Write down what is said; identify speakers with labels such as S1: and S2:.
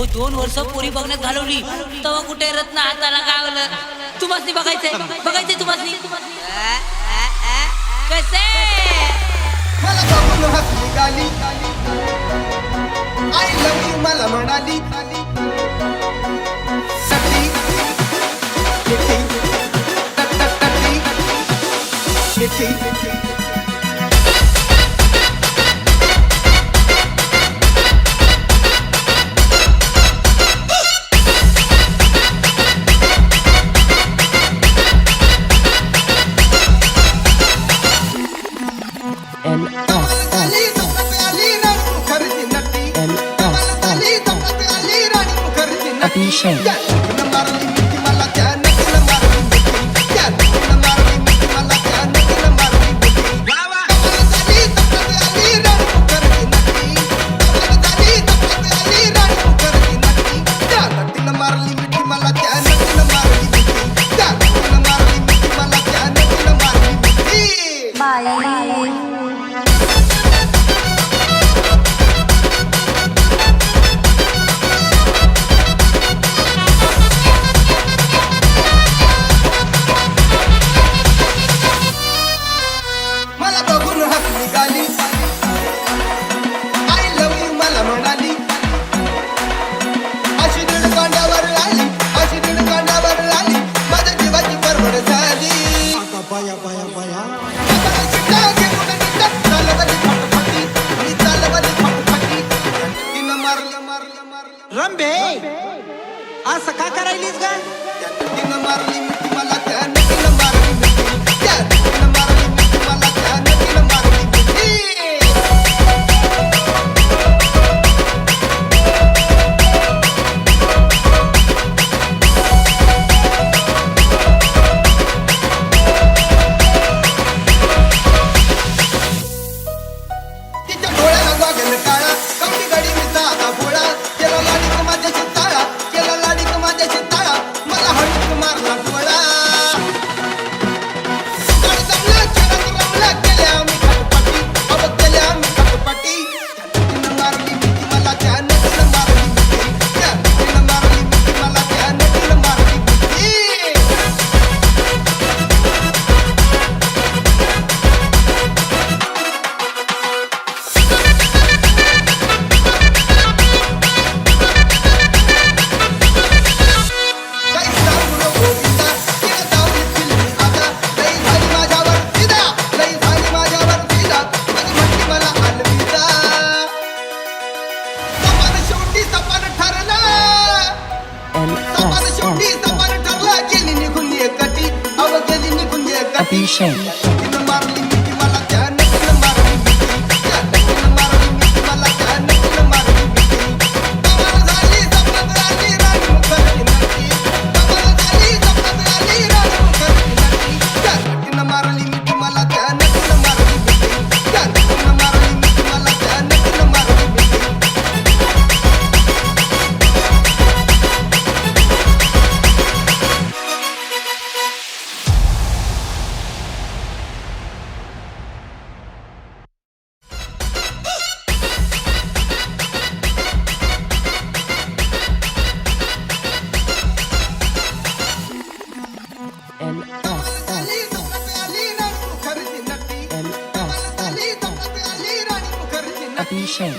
S1: अहो दोन वर्ष पोरी बघण्यात घालवली. तेव्हा कुठे रत्न हाताला गावलं? तुम्हाला बघायचंय? बघायचंय तुम्हाला कसे?
S2: Thank you. Abhishek. बाया बाया बाया
S3: रंभे असं का करायलीस का
S2: तिनं मारली मला त्या change. 一线